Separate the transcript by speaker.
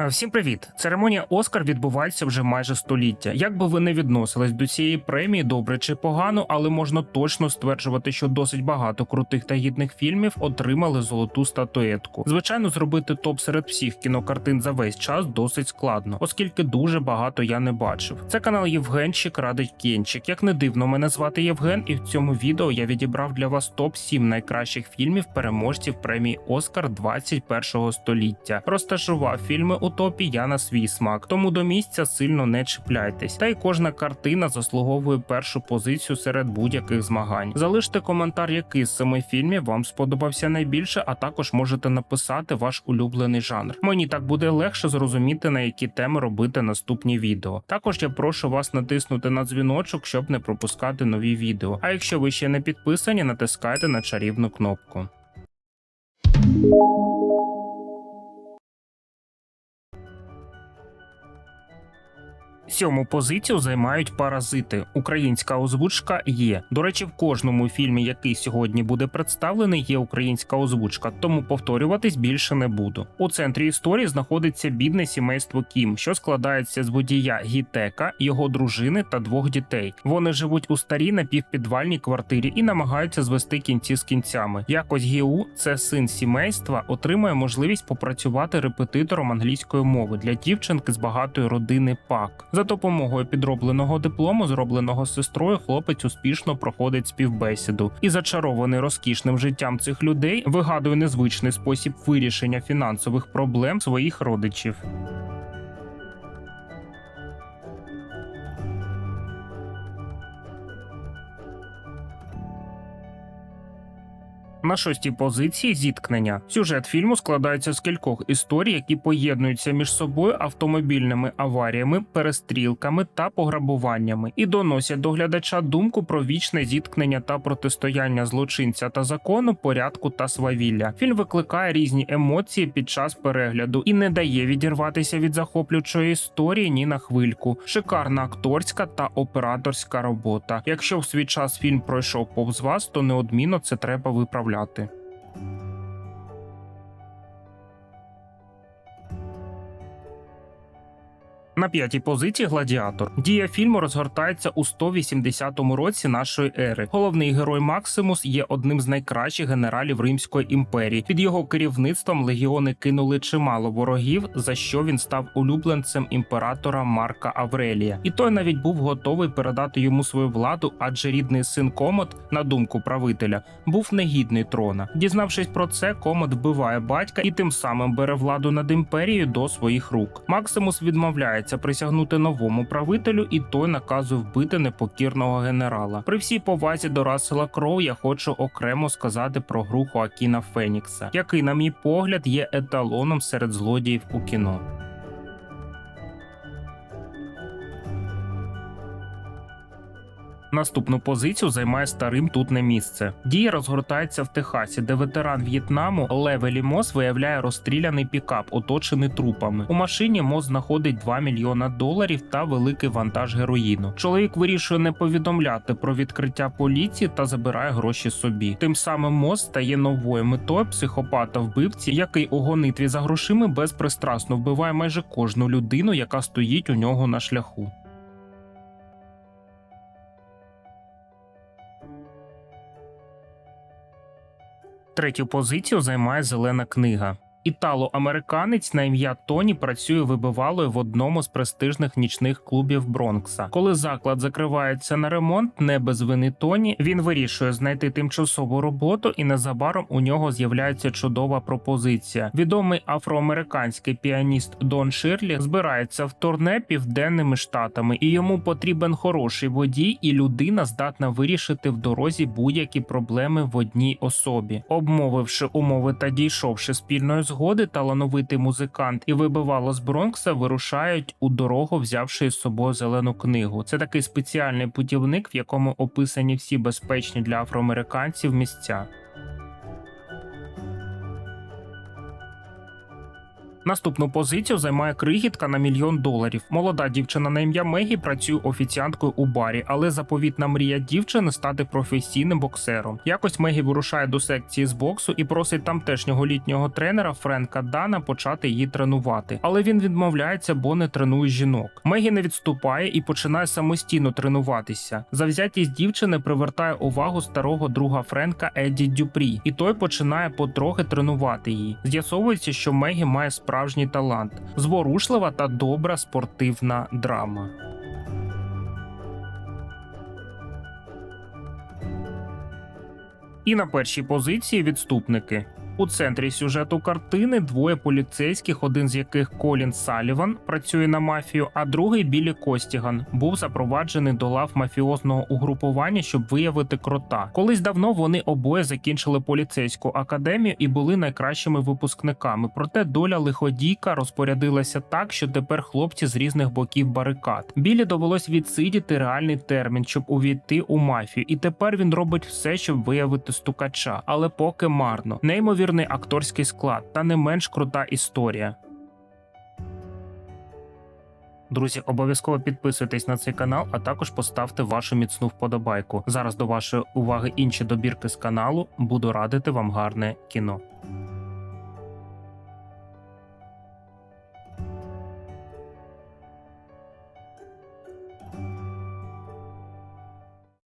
Speaker 1: Е, Всім привіт! Церемонія Оскар відбувається вже майже століття. Як би ви не відносились до цієї премії, добре чи погано, але можна точно стверджувати, що досить багато крутих та гідних фільмів отримали золоту статуетку. Звичайно, зробити топ серед всіх кінокартин за весь час досить складно, оскільки дуже багато я не бачив. Це канал Євгенчик радить кінчик. Як не дивно, мене звати Євген, і в цьому відео я відібрав для вас топ 7 найкращих фільмів переможців премії Оскар 21 століття. Розташував фільми у топі я на свій смак, тому до місця сильно не чіпляйтесь. Та й кожна картина заслуговує першу позицію серед будь-яких змагань. Залиште коментар, який з семи фільмів вам сподобався найбільше, а також можете написати ваш улюблений жанр. Мені так буде легше зрозуміти на які теми робити наступні відео. Також я прошу вас натиснути на дзвіночок, щоб не пропускати нові відео. А якщо ви ще не підписані, натискайте на чарівну кнопку. Сьому позицію займають паразити. Українська озвучка є. До речі, в кожному фільмі, який сьогодні буде представлений, є українська озвучка, тому повторюватись більше не буду. У центрі історії знаходиться бідне сімейство Кім, що складається з водія Гітека, його дружини та двох дітей. Вони живуть у старій напівпідвальній квартирі і намагаються звести кінці з кінцями. Якось Гіу, це син сімейства, отримує можливість попрацювати репетитором англійської мови для дівчинки з багатої родини Пак. За допомогою підробленого диплому, зробленого сестрою, хлопець успішно проходить співбесіду і зачарований розкішним життям цих людей вигадує незвичний спосіб вирішення фінансових проблем своїх родичів. На шостій позиції зіткнення. Сюжет фільму складається з кількох історій, які поєднуються між собою автомобільними аваріями, перестрілками та пограбуваннями, і доносять до глядача думку про вічне зіткнення та протистояння злочинця та закону, порядку та свавілля. Фільм викликає різні емоції під час перегляду і не дає відірватися від захоплюючої історії ні на хвильку. Шикарна акторська та операторська робота. Якщо в свій час фільм пройшов повз вас, то неодмінно це треба виправляти розмовляти. На п'ятій позиції гладіатор. Дія фільму розгортається у 180 році нашої ери. Головний герой Максимус є одним з найкращих генералів Римської імперії. Під його керівництвом легіони кинули чимало ворогів, за що він став улюбленцем імператора Марка Аврелія. І той навіть був готовий передати йому свою владу, адже рідний син Комот, на думку правителя, був негідний трона. Дізнавшись про це, Комот вбиває батька і тим самим бере владу над імперією до своїх рук. Максимус відмовляється присягнути новому правителю, і той наказує вбити непокірного генерала. При всій повазі до Рассела Кроу я хочу окремо сказати про гру Хоакіна Фенікса, який, на мій погляд, є еталоном серед злодіїв у кіно. Наступну позицію займає старим тут не місце. Дія розгортається в Техасі, де ветеран В'єтнаму Левелі Мос виявляє розстріляний пікап, оточений трупами. У машині Мос знаходить 2 мільйона доларів та великий вантаж героїну. Чоловік вирішує не повідомляти про відкриття поліції та забирає гроші собі. Тим самим Мос стає новою метою психопата вбивці, який у гонитві за грошима безпристрасно вбиває майже кожну людину, яка стоїть у нього на шляху. Третю позицію займає зелена книга. Італо-американець на ім'я Тоні працює вибивалою в одному з престижних нічних клубів Бронкса. Коли заклад закривається на ремонт, не без вини Тоні, він вирішує знайти тимчасову роботу, і незабаром у нього з'являється чудова пропозиція. Відомий афроамериканський піаніст Дон Ширлі збирається в турне південними штатами, і йому потрібен хороший водій і людина, здатна вирішити в дорозі будь-які проблеми в одній особі. Обмовивши умови та дійшовши спільної згоди, талановитий музикант і вибивало з Бронкса вирушають у дорогу, взявши з собою зелену книгу. Це такий спеціальний путівник, в якому описані всі безпечні для афроамериканців місця. Наступну позицію займає крихітка на мільйон доларів. Молода дівчина на ім'я Мегі працює офіціанткою у барі, але заповітна мрія дівчини стати професійним боксером. Якось Мегі вирушає до секції з боксу і просить тамтешнього літнього тренера Френка Дана почати її тренувати. Але він відмовляється, бо не тренує жінок. Мегі не відступає і починає самостійно тренуватися. Завзятість дівчини привертає увагу старого друга Френка Едді Дюпрі, і той починає потрохи тренувати її. З'ясовується, що Мегі має справжній талант, зворушлива та добра спортивна драма. І на першій позиції відступники. У центрі сюжету картини двоє поліцейських, один з яких Колін Саліван працює на мафію, а другий Білі Костіган був запроваджений до лав мафіозного угрупування, щоб виявити крота. Колись давно вони обоє закінчили поліцейську академію і були найкращими випускниками. Проте доля лиходійка розпорядилася так, що тепер хлопці з різних боків барикад. Білі довелось відсидіти реальний термін, щоб увійти у мафію, і тепер він робить все, щоб виявити стукача, але поки марно. Неймовірний акторський склад та не менш крута історія. Друзі, обов'язково підписуйтесь на цей канал, а також поставте вашу міцну вподобайку. Зараз до вашої уваги інші добірки з каналу. Буду радити вам гарне кіно.